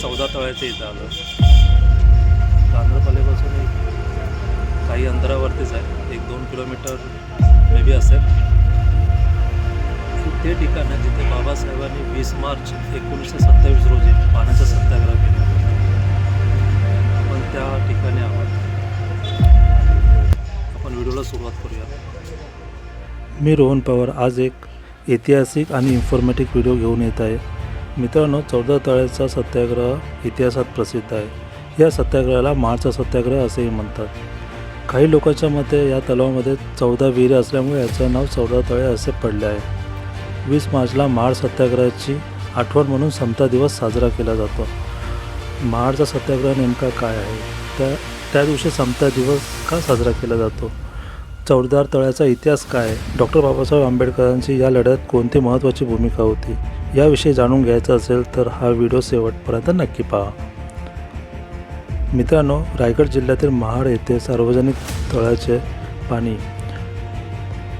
चौदा तळ्याच्या इथं आलो. तांदळपालेपासून एक काही अंतरावरतीच आहे. एक दोन किलोमीटर मे बी असेल. ते ठिकाण आहे जिथे बाबासाहेबांनी वीस मार्च एकोणीसशे सत्तावीस रोजी पाण्याचा सत्याग्रह केला. आपण त्या ठिकाणी आहोत. आपण व्हिडिओला सुरुवात करूया. मी रोहन पवार. आज एक ऐतिहासिक आणि इन्फॉर्मेटिव्ह व्हिडिओ घेऊन येत आहे. मित्रांनो चौदा तळ्याचा सत्याग्रह इतिहासात प्रसिद्ध आहे. या सत्याग्रहाला माळचा सत्याग्रह असेही म्हणतात. काही लोकांच्या मते या तलावामध्ये चौदा विहिरी असल्यामुळे याचं नाव चौदा तळे असे पडले आहे. वीस मार्चला महाड सत्याग्रहाची आठवण म्हणून समता दिवस साजरा केला जातो. महाडचा सत्याग्रह नेमका काय आहे? त्या त्या दिवशी समता दिवस का साजरा केला जातो? चौदार तळ्याचा इतिहास काय डॉक्टर बाबासाहेब आंबेडकरांची या लढ्यात कोणती महत्त्वाची भूमिका होती? याविषयी जाणून घ्यायचं असेल तर हा व्हिडिओ शेवटपर्यंत नक्की पहा. मित्रांनो रायगड जिल्ह्यातील महाड येथे सार्वजनिक तळ्याचे पाणी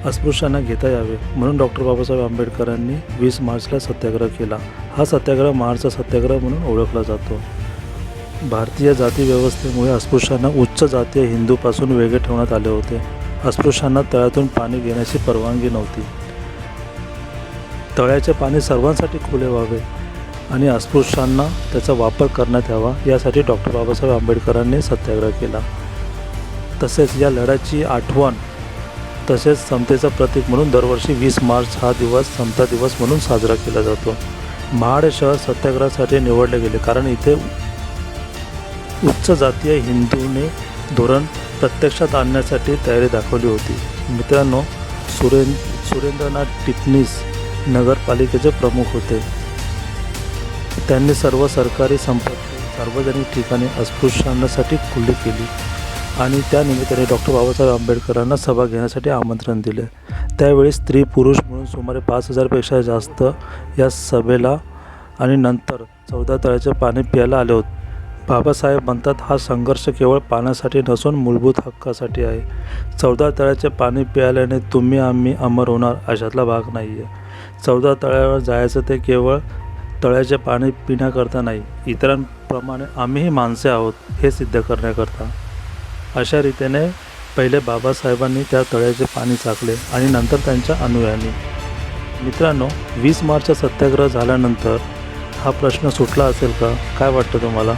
अस्पृश्यांना घेता यावे म्हणून डॉक्टर बाबासाहेब आंबेडकरांनी वीस मार्चला सत्याग्रह केला. हा सत्याग्रह महाडचा सत्याग्रह म्हणून ओळखला जातो. भारतीय जाती व्यवस्थेमुळे अस्पृश्यांना उच्च जातीय हिंदूपासून वेगळे ठेवण्यात आले होते. अस्पृश्यांना तळ्यातून पाणी घेण्याची परवानगी नव्हती. तळ्याचे पाणी सर्वांसाठी खुले व्हावे आणि अस्पृश्यांना त्याचा वापर करण्यात यावा यासाठी डॉक्टर बाबासाहेब आंबेडकरांनी सत्याग्रह केला. तसेच या लढ्याची आठवण तसेच समतेचं प्रतीक म्हणून दरवर्षी वीस मार्च हा दिवस समता दिवस म्हणून साजरा केला जातो. महाड शहर सत्याग्रहासाठी निवडले गेले कारण इथे उच्च जातीय हिंदूने धोरण प्रत्यक्षात आणण्यासाठी तयारी दाखवली होती. मित्रांनो सुरेन सुरेंद्रनाथ टिपणीस नगरपालिकेचे प्रमुख होते. त्यांनी सर्व सरकारी संपत्ती सार्वजनिक ठिकाणी अस्पृश्यांसाठी खुली केली आणि त्या निमित्ताने डॉक्टर बाबासाहेब आंबेडकरांना सभा घेण्यासाठी आमंत्रण दिले. त्यावेळी स्त्री पुरुष म्हणून सुमारे पाच हजारपेक्षा जास्त या सभेला आणि नंतर चौदा तळ्याचे पाणी प्यायला आले होते. बाबासाहेब म्हणतात हा संघर्ष केवळ पाण्यासाठी नसून मूलभूत हक्कासाठी आहे. चौदा तळ्याचे पाणी प्यायल्याने तुम्ही आम्ही अमर होणार अशातला भाग नाही आहे चौदा तळ्यावर जायचं ते केवळ तळ्याचे पाणी पिण्याकरता नाही इतरांप्रमाणे आम्हीही माणसे आहोत हे सिद्ध करण्याकरता. अशा रीतीने पहिले बाबासाहेबांनी त्या तळ्याचे पाणी चाकले आणि नंतर त्यांच्या अनुयायांनी. मित्रांनो वीस मार्चचा सत्याग्रह झाल्यानंतर हा प्रश्न सुटला असेल का? काय वाटतं तुम्हाला?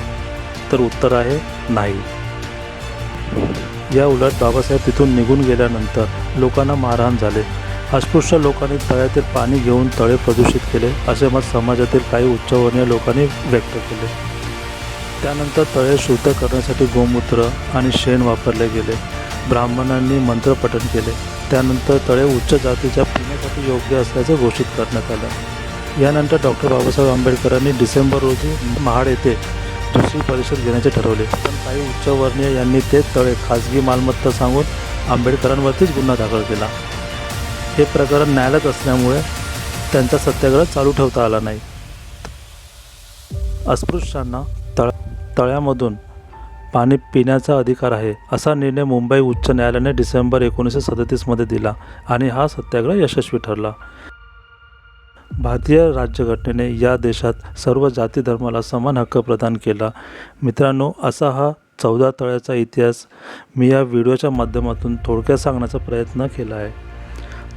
तर उत्तर आहे नाही. या उलट बाबासाहेब तिथून निघून गेल्यानंतर लोकांना मारहाण झाले. अस्पृश्य लोकांनी तळ्यातील पाणी घेऊन तळे प्रदूषित केले असे मत समाजातील काही उच्चवर्णीय लोकांनी व्यक्त केले. त्यानंतर तळे शुद्ध करण्यासाठी गोमूत्र आणि शेण वापरले गेले. ब्राह्मणांनी मंत्रपठण केले. त्यानंतर तळे उच्च जातीच्या पिण्यासाठी योग्य असल्याचे घोषित करण्यात आलं. यानंतर डॉक्टर बाबासाहेब आंबेडकरांनी डिसेंबर रोजी महाड येथे दुसरी परिषद घेण्याचे ठरवले. पण काही उच्चवर्णीय यांनी ते तळे खाजगी मालमत्ता सांगून आंबेडकरांवरतीच गुन्हा दाखल केला. हे प्रकरण न्यायालयात असल्यामुळे त्यांचा सत्याग्रह चालू ठेवता आला नाही. अस्पृश्यांना तळ तळ्यामधून पाणी पिण्याचा अधिकार आहे असा निर्णय मुंबई उच्च न्यायालयाने डिसेंबर एकोणीसशे सदतीसमध्ये दिला आणि हा सत्याग्रह यशस्वी ठरला. भारतीय राज्यघटनेने या देशात सर्व जाती धर्माला समान हक्क प्रदान केला. मित्रांनो असा हा चौदा तळ्याचा इतिहास मी या व्हिडिओच्या माध्यमातून थोडक्यात सांगण्याचा प्रयत्न केला आहे.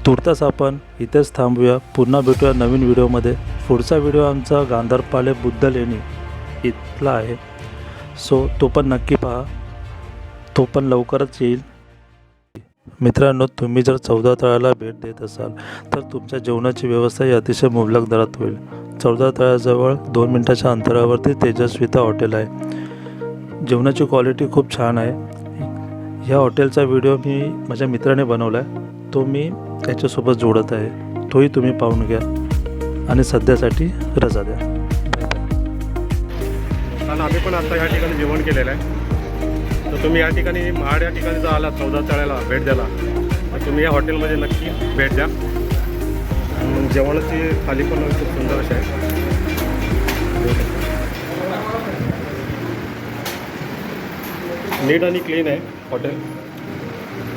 तुर्तास आपण इथेच थांबूया. पुन्हा भेटूया नवीन व्हिडिओमध्ये. पुढचा व्हिडिओ आमचा गांधारपाले बुद्ध लेणी इथला आहे. सो तो पण नक्की पहा. तो पण लवकरच येईल. मित्रांनो तुम्ही जर चौदा तळ्याला भेट देत असाल तर तुमच्या जेवणाची व्यवस्था ही अतिशय मुबलक दरात होईल. चौदा तळ्याजवळ दोन मिनटाच्या अंतरावरती तेजस्विता हॉटेल आहे. जेवणाची क्वालिटी खूप छान आहे. ह्या हॉटेलचा व्हिडिओ मी माझ्या मित्राने बनवला आहे तो मी त्याच्यासोबत जोडत आहे. तोही तुम्ही पाहून घ्या. आणि सध्यासाठी रजा द्या. कारण आम्ही पण आता या ठिकाणी जेवण केलेलं आहे. तर तुम्ही या ठिकाणी महाड या ठिकाणी जर आला चौदा तळ्याला भेट द्याला तर तुम्ही या हॉटेलमध्ये नक्की भेट द्या. जेवणाची थाली पण खूप सुंदर अशी आहे. नीट आणि क्लीन आहे हॉटेल.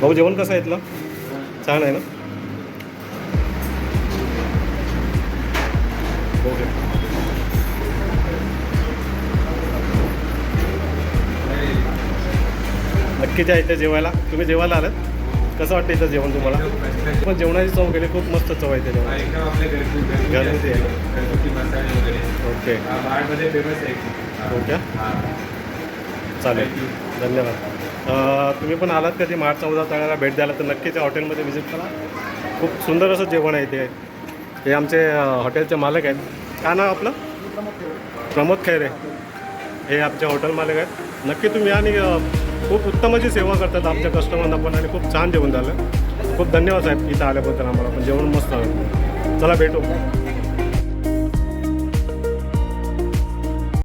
भाऊ जेवण कसं आहे इथलं? छान आहे ना? ओके नक्कीच आहे इथे जेवायला. तुम्ही जेवायला आलात? कसं वाटतं इथं जेवण तुम्हाला? पण जेवणाची चव गेली खूप मस्त चव आहे त्याच्यावर ओके. ओके. चालेल. धन्यवाद. तुम्ही पण आलात कधी? मार्च चौदा तळ्याला भेट द्यायला तर नक्कीच त्या हॉटेलमध्ये व्हिजिट करा. खूप सुंदर असं जेवण आहे ते. हे आमचे हॉटेलचे मालक आहेत. काय नाव आपलं? प्रमोद खैरे. हे आमचे हॉटेल मालक आहेत. नक्की तुम्ही या आणि खूप उत्तम अशी सेवा करतात आमच्या कस्टमरना पण आणि खूप छान जेवण झालं. खूप धन्यवाद साहेब इथं आल्याबद्दल आम्हाला. पण जेवण मस्त आलं चला भेटू.